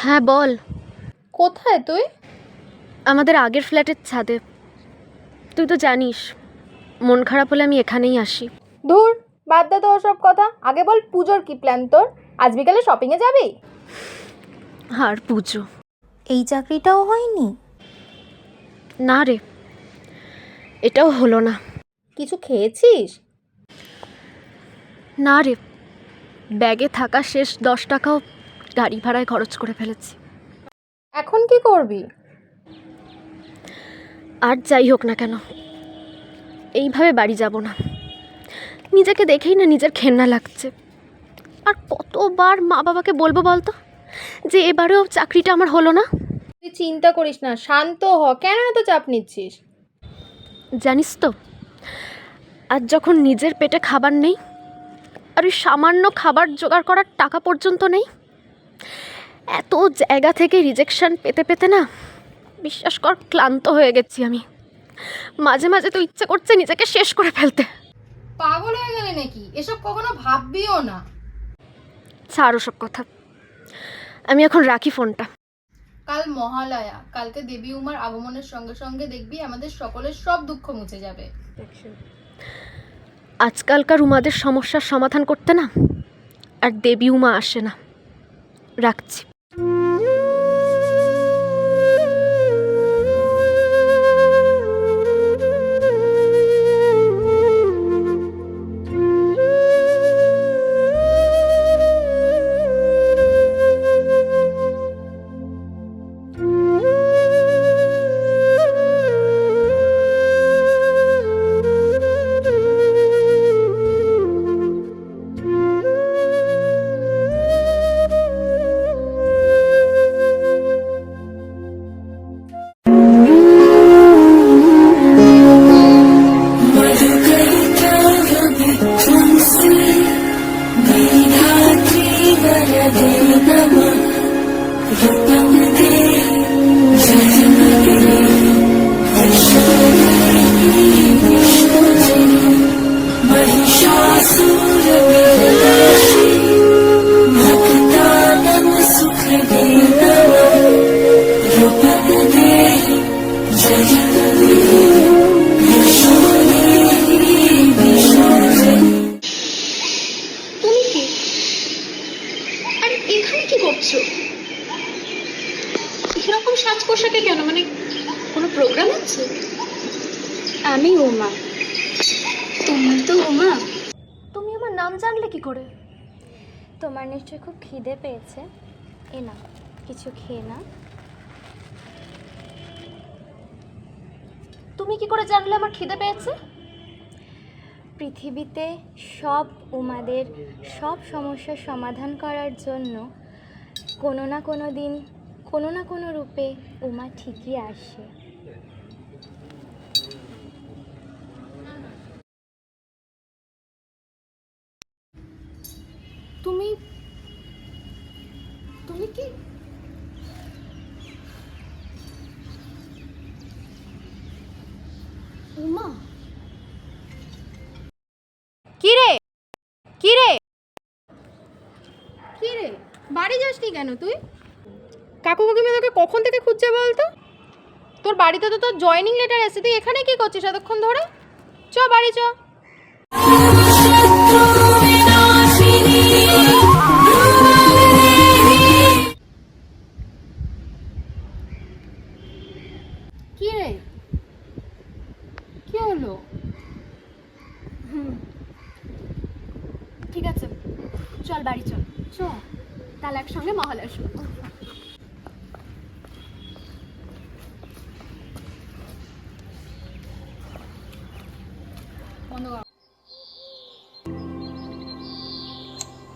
হ্যাঁ বল। কোথায় তুই? আমাদের আগের ফ্ল্যাটের ছাদে। তুই তো জানিস মন খারাপ হলে আমি এখানেই আসি। ধুর বাদ দে তো ওসব কথা। আগে বল পুজোর কি প্ল্যান তোর? আজ বিকালে শপিংয়ে যাবি? আর পুজো। এই চাকরিটাও হয়নি? না রে এটাও হলো না। কিছু খেয়েছিস? না রে ব্যাগে থাকা শেষ দশ টাকাও গাড়ি ভাড়ায় খরচ করে ফেলেছি। এখন কি করবি? আর যাই হোক না কেন এইভাবে বাড়ি যাব না। নিজেকে দেখেই না নিজের ঘেন্না লাগছে। আর কতবার মা বাবাকে বলব বলতো যে এবারেও চাকরিটা আমার হলো না? তুই চিন্তা করিস না শান্ত হ কেন এত চাপ নিচ্ছিস? জানিস তো আর যখন নিজের পেটে খাবার নেই আর ওই সামান্য খাবার জোগাড় করার টাকা পর্যন্ত নেই এত জায়গা থেকে রিজেকশন পেতে পেতে না বিশ্বাস কর ক্লান্ত হয়ে গেছি আমি। মাঝে মাঝে তো ইচ্ছে করছে নিজেকে শেষ করে ফেলতে। পাগল হয়ে গেলে নাকি? এসব কখনো ভাববিও না। ছাড় ওসব কথা। আমি এখন রাখি ফোনটা। কাল মহালয়া। কালকে দেবী উমার আগমনের সঙ্গে সঙ্গে দেখবি আমাদের সকলের সব দুঃখ মুছে যাবে। আজকালকার উমাদের সমস্যার সমাধান করতে না আর দেবী উমা আসে না। রাখছি। তুমি সাজ পোশাকে কেন? মানে কোনো প্রোগ্রাম আছে? আমি উমা। তুমি তো উমা। তুমি আমার নাম জানলে কি করে? তোমার নিশ্চয়ই খুব খিদে পেয়েছে। এ না কিছু খেয়ে না তুমি কি করে জানলে আমার খিদে পেয়েছে? পৃথিবীতে সব উমাদের সব সমস্যার সমাধান করার জন্য কোনো না কোনো দিন কোনো না কোনো রূপে উমা ঠিকই আসে। তুমি তুমি কি? উমা? কি রে কি রে কি রে বাড়ি যাসনি কেন তুই? কাকু কাকিমা তোকে কখন থেকে খুঁজছে বলতো? তোর বাড়িতে তো তোর জয়নিং লেটার এসে তুই এখানে কি করছিস এতক্ষণ ধরে? চ বাড়ি চ। রে? হলো? ঠিক আছে, চল বাড়ি চল। চ, তাহলে একসঙ্গে মহল আসব।